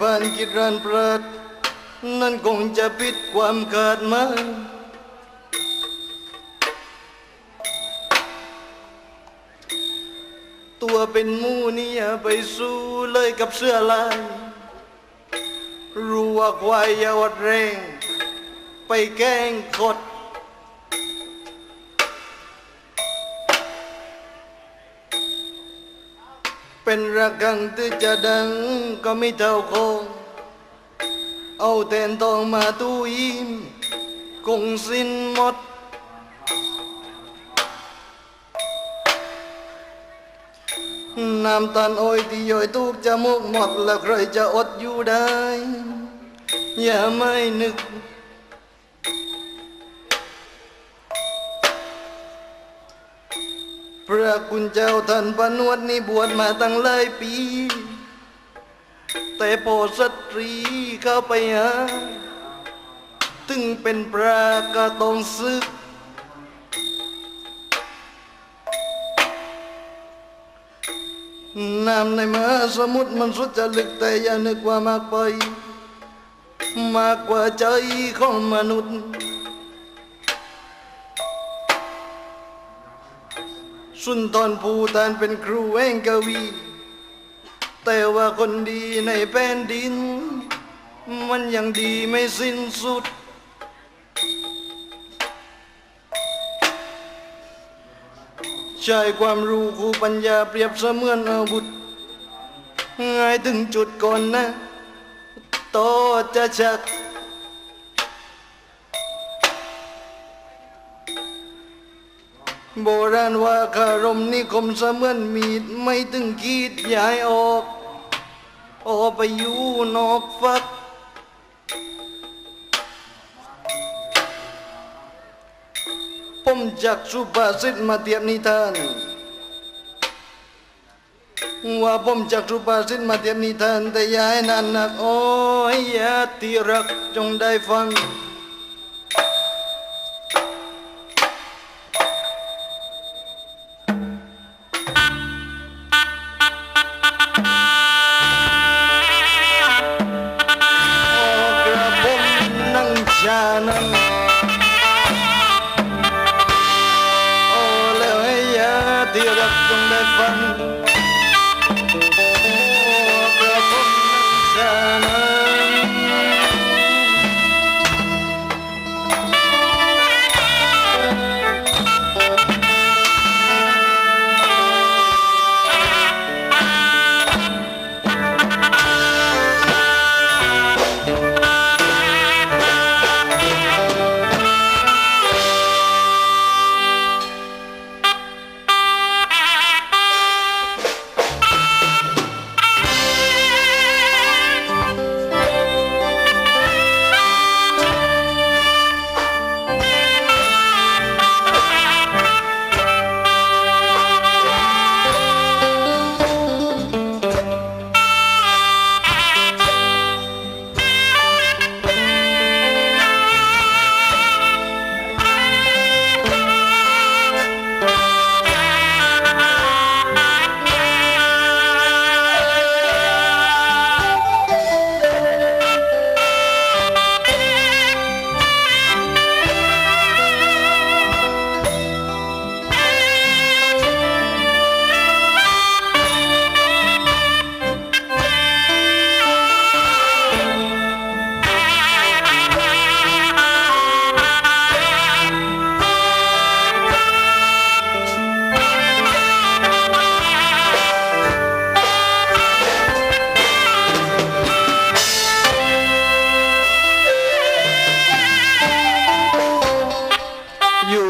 ว่านพันกิรันพลัดนั่นคงจะผิดความคาดหมายตัวเป็นมูนี่อย่าไปสู้เลยกับเสื้อลายรู้ว่าควายยาวัดแรงไปแกล้งกด เป็นระกังที่จะดังก็ไม่เท่าคง เอาแทนทองมาตู้ยิ้มคงสิ้นหมด น้ำตาลอ้อยที่ย่อยทุกจะมุกหมด แล้วใครจะอดอยู่ได้ อย่าไม่นึก พระคุณเจ้าท่านปนวดนี่บวชมาตั้งหลายปี แต่พอสตรีเข้าไปหาถึงเป็นพระก็ต้องซึก น้ำในมหาสมุทรมันสุดจะลึกแต่อย่านึกว่ามากไป มากกว่าใจของมนุษย์ สุนทรภูตานเป็นครูแห่งกวี แต่ว่าคนดีในแผ่นดิน มันยังดีไม่สิ้นสุด ใช้ความรู้คูปัญญาเปรียบเสมือนอาวุธง่ายถึงจุดก่อนนะต่อจะชัก โบราณว่าคารมนิคมเสมือนมีดไม่ถึงขีดย้ายออก ออกไปอยู่นอกฟัก ผมจากสุภาษิตมาเทียบนิทาน ว่าผมจากสุภาษิตมาเทียบนิทานแต่อยายนานนักโอ้ยอยาที่รักจงได้ฟัง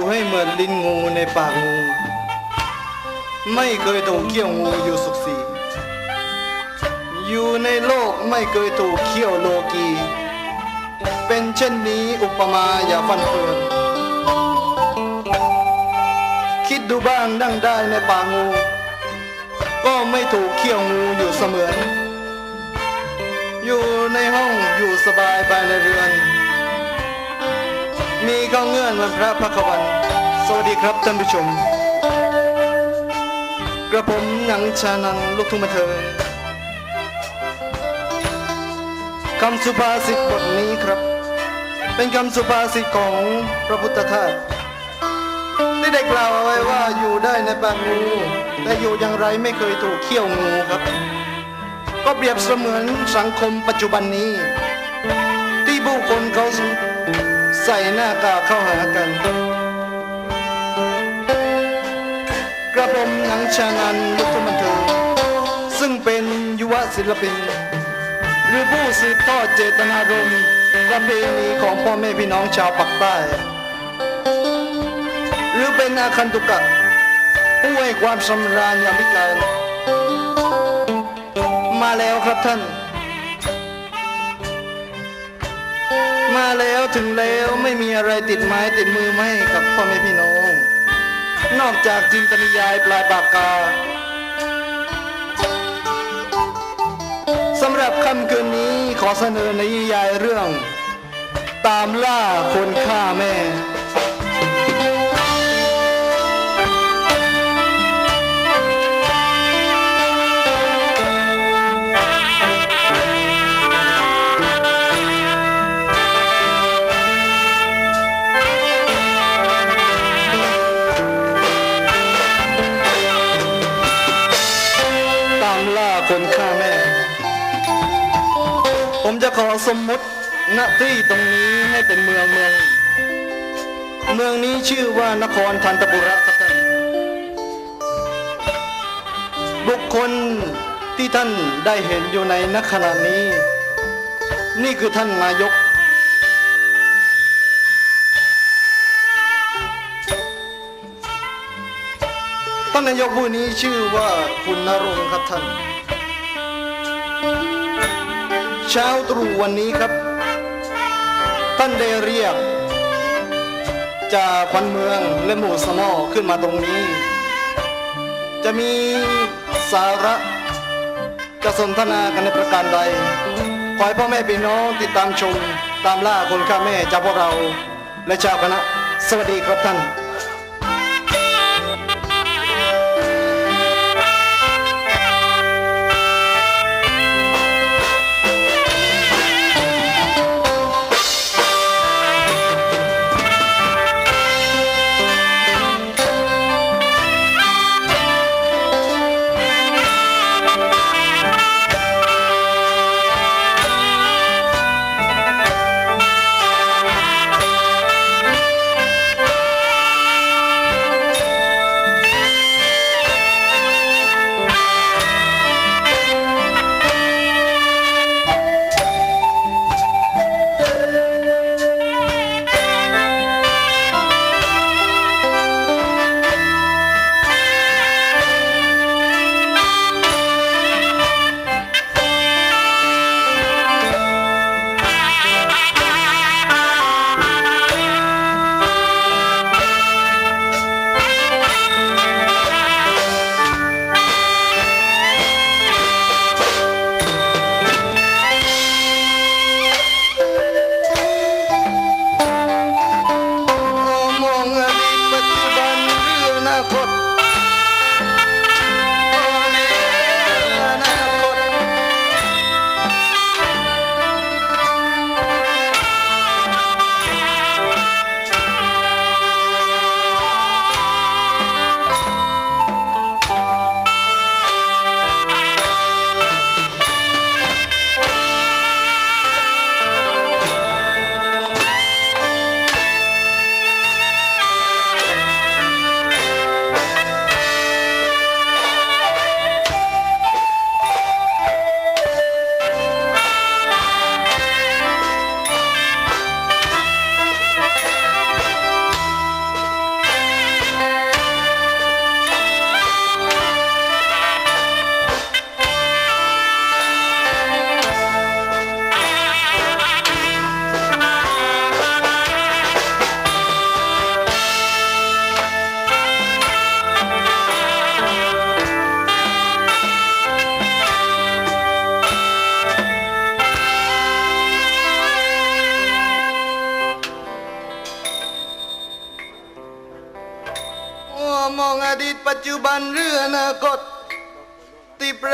ลิ้นงูในปากงู ไม่เคยถูกเขี้ยวงูอยู่สุขสี อยู่ในโลกไม่เคยถูกเขี้ยวโลกี เป็นเช่นนี้อุปมาอย่าฟันเฟือนคิดดูบ้างนั่งได้ในป่างู ก็ไม่ถูกเขี้ยวงูอยู่เสมือน อยู่ในห้องอยู่สบายภายในเรือน มีข้าวเงื่อนวันพระพักวัน สวัสดีครับท่านผู้ชม กระผมหนังชานันลูกทุ่งบันเทิงคำสุภาษิตบทนี้ครับ เป็นคำสุภาษิตของพระพุทธทาสที่ได้กล่าวเอาไว้ว่าอยู่ได้ในปากงูแต่อยู่อย่างไรไม่เคยถูกเขี้ยวงูครับ ก็เปรียบเสมือนสังคมปัจจุบันนี้ ที่ผู้คนเขา ใส่หน้ากากเข้าหากัน กระผมหนังชางันลูกทุ่งบันเทิงซึ่งเป็นยุวศิลปิน หรือผู้สืบทอดเจตนารมณ์ประเพณีของพ่อแม่พี่น้องชาวปากใต้ หรือเป็นอาคันตุกะผู้ให้ความสำราญยามิการ มาแล้วครับท่าน มาแล้วถึงแล้วไม่มีอะไรติดไม้ติดมือไม่กับพ่อแม่พี่น้อง นอกจากจินตนิยายปลายปากกาสำหรับค่ำคืนนี้ขอเสนอในนิยายเรื่อง ตามล่าคนฆ่าแม่ คนฆ่าแม่ ผมจะขอสมมุติณที่ตรงนี้ให้เป็นเมืองเมือง เมืองนี้ชื่อว่านครทันตบุระครับท่านบุคคลที่ท่านได้เห็นอยู่ในนักขณะนี้ นี่คือท่านนายก ท่านนายกผู้นี้ชื่อว่าคุณนรงค์ครับท่าน ช้าตรู่วันนี้ครับ ท่านได้เรียกจากพันเมืองและหมู่สมอขึ้นมาตรงนี้ จะมีสาระจะสนทนากันในประการใดขอให้พ่อแม่พี่น้องติดตามชม ตามล่าคนฆ่าแม่จากพวกเราและชาวคณะ สวัสดีครับท่าน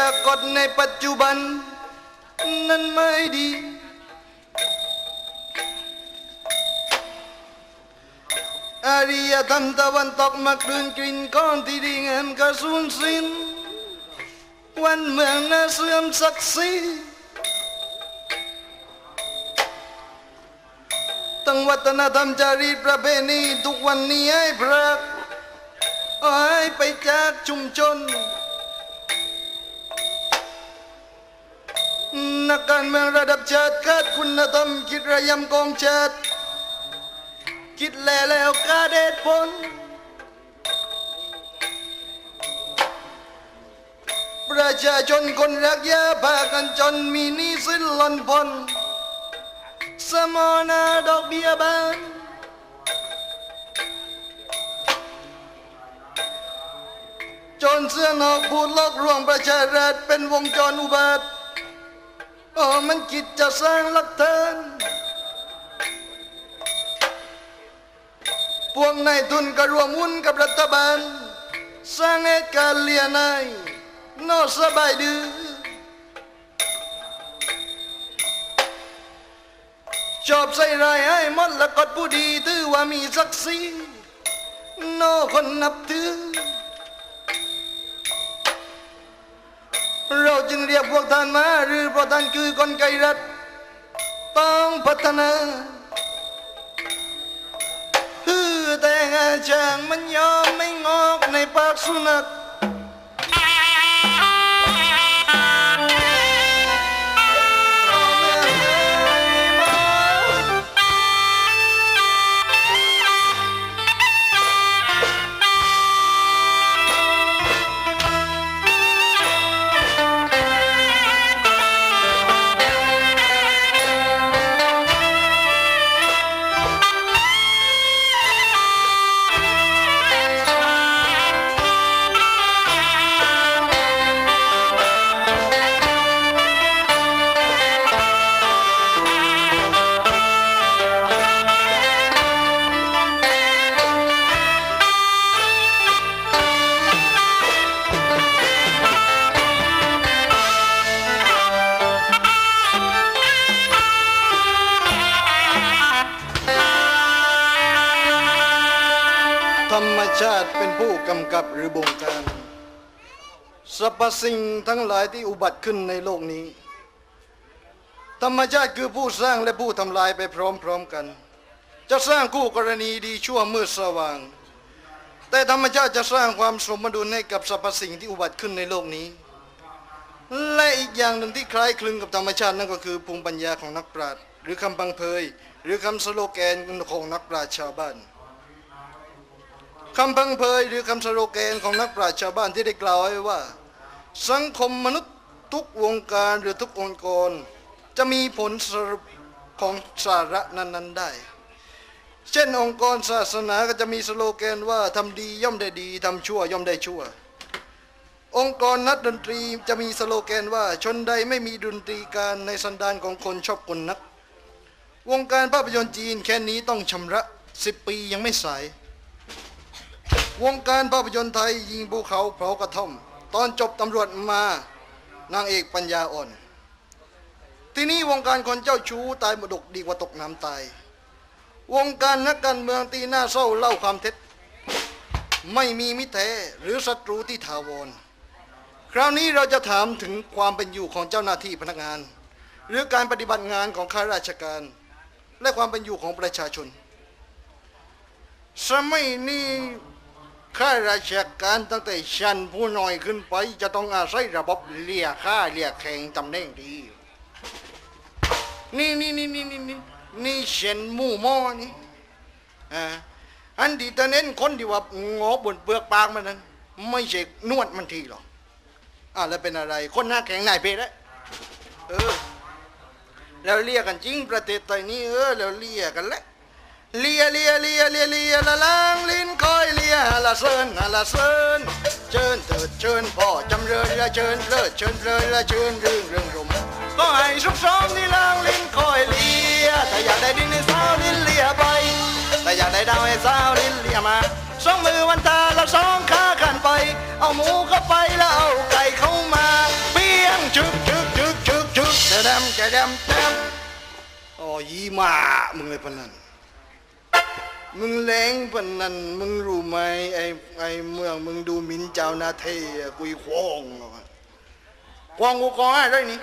รากฏในปัจจุบัน นั้นไม่ดี อาริยธรรมตะวันตกมักดืนกลิ่นก้อนที่ดีงามก็สูญสิ้น วันเมืองน่าเสื่อมศักดิ์ศรีตั้งวัฒนธรรมจารีตประเพณีทุกวันนี้ให้พรากหายไปจากชุมชน นักการเมืองระดับชาติขาดคุณธรรมคิดระยำกองชาติคิดแล้วแล้วกาเด็ดผลประชาชนคนรักยาพากันจนมีนี้สิ้นหล่นพ้นสมอนาดอกเบี้ยบานจนเสื้อนอกพูดลอกลวงประชารัฐเป็นวงจรอุบาท ออมันคิดจะสร้างหลักฐานพวกนายทุนก็รวมหุ้นกับรัฐบาล สร้างเหตุการเลียนายนอสบายดื้อชอบใส่รายให้หมดและกดผู้ดีถือว่ามีศักดิ์ศรีนอคนนับถือ เราจึงเรียกพวกท่านมาหรือเพราะท่านคือกลไกรัฐ ต้องพัฒนาฮือแต่งาช่างมันยอมไม่งอกในปากสุนัข พสิ่งทั้งหลายที่อุบัติขึ้นในโลกนี้ ธรรมชาติคือผู้สร้างและผู้ทำลายไปพร้อมๆกัน จะสร้างคู่กรณีดีชั่วมืดสว่าง แต่ธรรมชาติจะสร้างความสมดุลให้กับสรรพสิ่งที่อุบัติขึ้นในโลกนี้ และอีกอย่างหนึ่งที่คล้ายคลึงกับธรรมชาตินั่นก็คือภูมิปัญญาของนักปราชญ์หรือคำพังเพย หรือคำสโลแกนของนักปราชญ์ชาวบ้านคำพังเพยหรือคำสโลแกนของนักปราชญ์ชาวบ้านที่ได้กล่าวไว้ว่า สังคมมนุษย์ทุกวงการหรือทุกองค์กร จะมีผลสรุปของสาระนั้นๆได้ เช่นองค์กรศาสนาก็จะมีสโลแกนว่าทำดีย่อมได้ดีทำชั่วย่อมได้ชั่ว องค์กรนักดนตรีจะมีสโลแกนว่าชนใดไม่มีดนตรีการในสันดานของคนชอบกลนัก วงการภาพยนตร์จีนแค่นี้ต้องชำระสิบปียังไม่สาย วงการภาพยนตร์ไทยยิงภูเขาเผากระท่อม ตอนจบตำรวจมานางเอกปัญญาอ่อน ที่นี่วงการคนเจ้าชู้ตายหมดกดีกว่าตกน้ำตาย วงการนักการเมืองตีหน้าเศร้าเล่าความเท็จ ไม่มีมิตรแท้หรือศัตรูที่ถาวร คราวนี้เราจะถามถึงความเป็นอยู่ของเจ้าหน้าที่พนักงาน หรือการปฏิบัติงานของข้าราชการ และความเป็นอยู่ของประชาชน สมัยนี้ ข้าราชการตั้งแต่ชั้นผู้น้อยขึ้นไป จะต้องอาศัยระบบเลียค่าเลียแข่งตำแหน่งดี นี่นี่นี่นี่นี่นี่นี่เช่นหมู่หม้อนี่อ่าอันที่ตะเน้นคนที่ว่างอบนเปลือกปากมันนั้นไม่ใช่นวดมันทีหรอกอ่าแล้วเป็นอะไร คนหน้าแข็งนายเพศแล้เออแล้วเรียกกันจริงประเทศไทยนี่เออแล้วเรียกกันแหละ เลียเลียเลียเลียเลียละลางลิ้นคอยเลียละเซินละเซินเชิญเถิดเชิญพ่อจำเริญละเชิญเลิศเชิญเพลินละเชิญเรื่องเรื่องรมก็ให้สุขสมนี่ลางลิ้นคอยเลียแต่อยากได้ดินให้สาวลิ้นเลียไปแต่อยากได้ดาวให้สาวลิ้นเลียมาสองมือวันตาแล้วสองขาขันไป เอาหมูเข้าไปแล้วเอาไก่เข้ามาเปี้ยงชึกชึกชึกชึกชึกจะดำจะดำจะดำโอ้ยี่หมามึงเลยปะนัน มึงแรงปะนันมึงรู้ไหมไอ้ไอ้เมืองมึงดูหมินเจ้าหนาเทกุยโควงควงกูกองอะไรนี่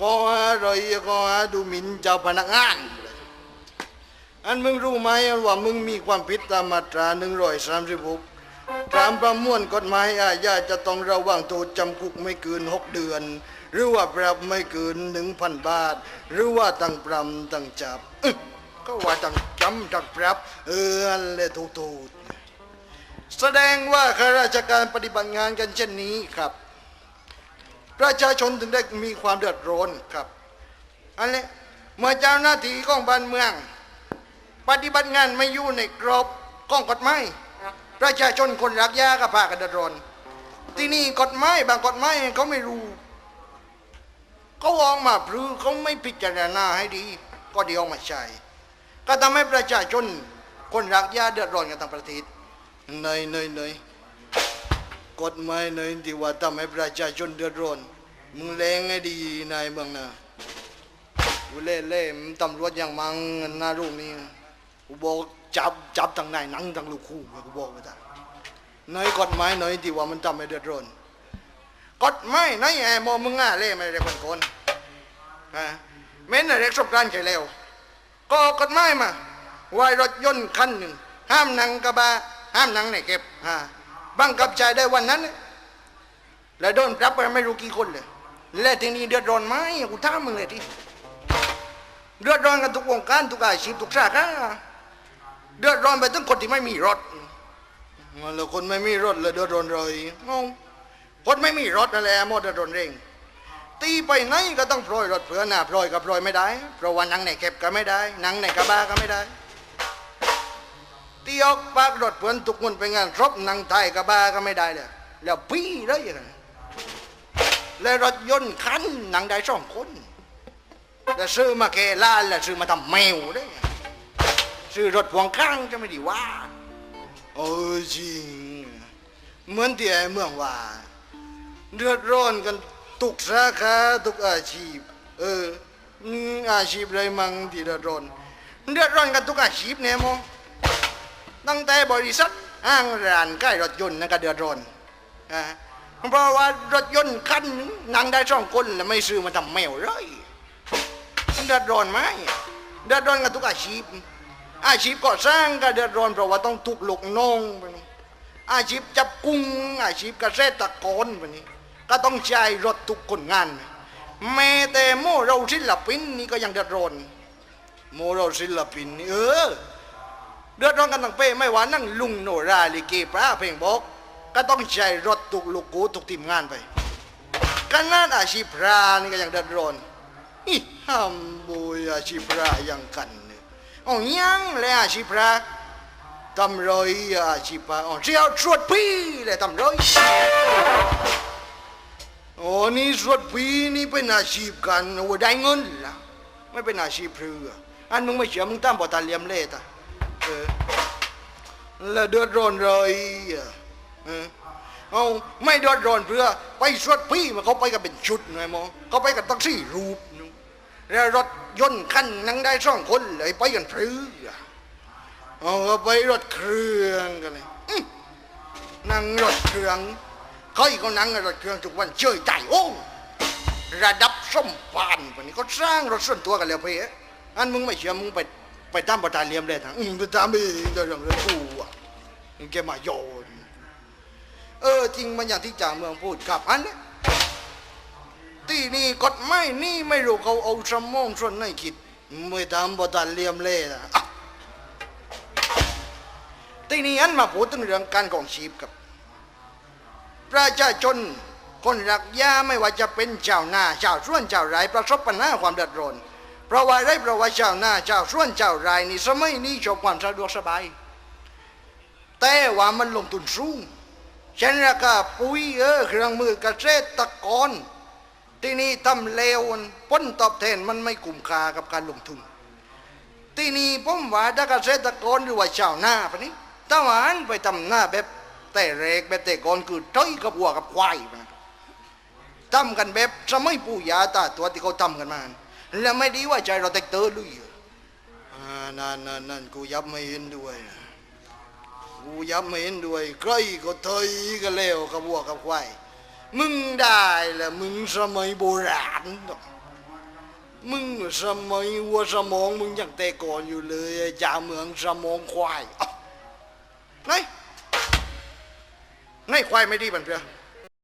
กออะไรกอดูหมินเจ้าพนักงาน อันมึงรู้ไหมว่ามึงมีความผิดตามมาตราหนึ่งร้อยสามสิบหกตามประมวลกฎหมายอาญาจะต้องระวังโทษจำคุกไม่เกินหกเดือน หรือว่าปรับไม่เกินหนึ่งพันบาท หรือว่าตั้งปรำตั้งจับ ก็ว่าตั้งจำตั้งปรับเอออันเลยถูกถูกแสดงว่าข้าราชการปฏิบัติงานกันเช่นนี้ครับ ประชาชนถึงได้มีความเดือดร้อนครับอันนี้เมื่อเจ้าหน้าที่ของบ้านเมือง ปฏิบัติงานไม่อยู่ในกรอบของกฎหมายประชาชนคนรักยาก็พากันเดือดร้อนที่นี่กฎหมายบางกฎหมายเขาไม่รู้เขาออกมาพรือเขาไม่พิจารณาให้ดี ก็เดียวมาใช้ ก็ทำให้ประชาชนคนรักยาเดือดร้อนกันทั้งประเทศเนยเนยเนยกฎหมายเนยที่ว่าทำให้ประชาชนเดือดร้อนมึงเลงให้ดีนายเมืองนะกูเล่เล่มตำรวจอย่างมังหน้ารูปนี้กูบอกจับจับทางไหนหนังทางลูกคู่กูบอกไปจ้ะในกฎหมายน่อยที่ว่ามันทำให้เดือดร้อนกฎหมายไหนแอมอมึงอะเล่ไม่ได้คนคนฮะเม้นอะไรสบการณ์ใช่แล้ว ก็กฎหมายมาไว้รถยนต์คันหนึ่ง ห้ามนั่งกระบะห้ามนั่งในเก็บฮะบังคับใจได้วันนั้น แล้วโดนปรับไปไม่รู้กี่คนเลยและทีนี้เดือดร้อนไหมกูถามมึงเลยที่เดือดร้อนกันทุกวงการทุกอาชีพทุกสาขาเดือดร้อนไปถึงคนที่ไม่มีรถแล้วคนไม่มีรถเลยเดือดร้อนเลยงงคนไม่มีรถนั่นแหละหมดเดือดร้อนเร่ง ตีไปไหนก็ต้องพลอยรถเผื่อหน้าพลอยกับพลอยไม่ได้เพราะว่านังในเก็บก็ไม่ได้นังในกระบะก็ไม่ได้ตีออกปากรถเพื่อนทุกคนไปงานครบนังไทยกระบะก็ไม่ได้เลยแล้วพี่เลยกันและรถยนต์คันนังได้สองคนแต่ซื้อมาแค่ล้านแล้วซื้อมาทำแมวได้ซื้อรถพ่วงข้างจะไม่ดีว่าโอ้จริงเหมือนที่ไอ้เมืองว่าเดือดร้อนกัน ทุกสาขาทุกอาชีพ เอออาชีพอะไรมั่งที่เดือดร้อนเดือดร้อนกันทุกอาชีพเนี่ยโมตั้งแต่บริษัทห้างร้านใกล้รถยนต์นั่นก็เดือดร้อนอ่าเพราะว่ารถยนต์คันหนึ่งนั่งได้สองคนแล้วไม่ซื้อมาทำแมวเลยเดือดร้อนไหมเดือดร้อนกันทุกอาชีพ อาชีพก่อสร้างก็เดือดร้อนเพราะว่าต้องถูกหลกนองไปนี่อาชีพจับกุ้งอาชีพเกษตรกรไปนี่ ก็ต้องใช้รถทุกคนงาน แม้แต่โมเราศิลปินนี่ก็ยังเดือดร้อนโมเราศิลปินนี่เออเดือดร้อนกันตั้งเป้ไม่ว่านั่งลุงโนราลิเกพระเพลงบอก ก็ต้องใช้รถทุกลูกกูทุกทีมงานไปกันนั่นอาชีพพระนี่ก็ยังเดือดร้อนอีฮัมบุยอาชีพระยังกันเนี่ยอ๋อยังเลยอาชีพระทำรอยอาชีพระอ๋อเสียวสวดพี่เลยทำรอย โอ้นี่สวดพี่นี่เป็นอาชีพกันโอ้ได้เงินละไม่เป็นอาชีพเรืออันมึงไม่เชื่อมึงตามบทตาเลียมเล่ตะเออแล้วเดือดร้อนเลยเออเอาไม่เดือดร้อนเพื่อไปสวดพี่มาเขาไปกันเป็นชุดไงมองเขาไปกันตั้งสี่รูปนู่นแล้วรถยนต์คันนั่งได้สองคนเลยไปกันพรือเอาไปรถเครื่องกันเลยนั่งรถเครื่อง เขาอีกก็นั่งรถเครื่องทุกวันเชยใจโอ้ระดับสมปานปานนี้เขาสร้างรถส่วนตัวกันแล้วเพ่อันมึงไม่เชื่อมึงไปไปตามบทานเลียมเลยทางอืมไปตามเองเดี๋ยวเรื่องเรื่องกูอะมึงแกมาโยนเออจริงมันอย่างที่จ่าเมืองพูดครับอันเนี้ยที่นี่กฎหมายนี่ไม่รู้เขาเอาสมองส่วนไหนคิดไม่ทำบทันเลียมเล่นะที่นี่อันมาพูดถึงเรื่องการของชีพครับ ประชาชนคนรักยาไม่ว่าจะเป็นชาวนาชาวสวนชาวไร่ประสบปัญหาความเดือดร้อนเพราะว่าไรเพราะว่าชาวนาชาวสวนชาวไร่นี่สมัยนี้ชอบความสะดวกสบาย แต่ว่ามันลงทุนสูงเช่นราคาปุ๋ยเออเครื่องมือเกษตรกรที่นี่ทำเลวผลตอบแทนมันไม่คุ้มค่ากับการลงทุน ที่นี่ผมว่าถ้าเกษตรกรหรือว่าชาวนาปะนี้ถ้าหวานไปทำหน้าแบบ แต่เรกแบบแต่ก่อนคือเจ้ยกับวัวกับควายนะทำกันแบบสมัยปู่ย่าตาตัวที่เขาทำกันมา แล้วไม่ดีว่าใจเราแตกเตอลุยอ่านั่นนั่นนั่นกูยับไม่เห็นด้วย กูยับไม่เห็นด้วยใครก็เทยกันแล้วกับวัวกับควายมึงได้แหละมึงสมัยโบราณมึงสมัยวัวสมองมึงยังแต่ก่อนอยู่เลยอ้จ่าเมืองสมองควายเอ้าไห นไหนควายไม่ดีบันเพื่อ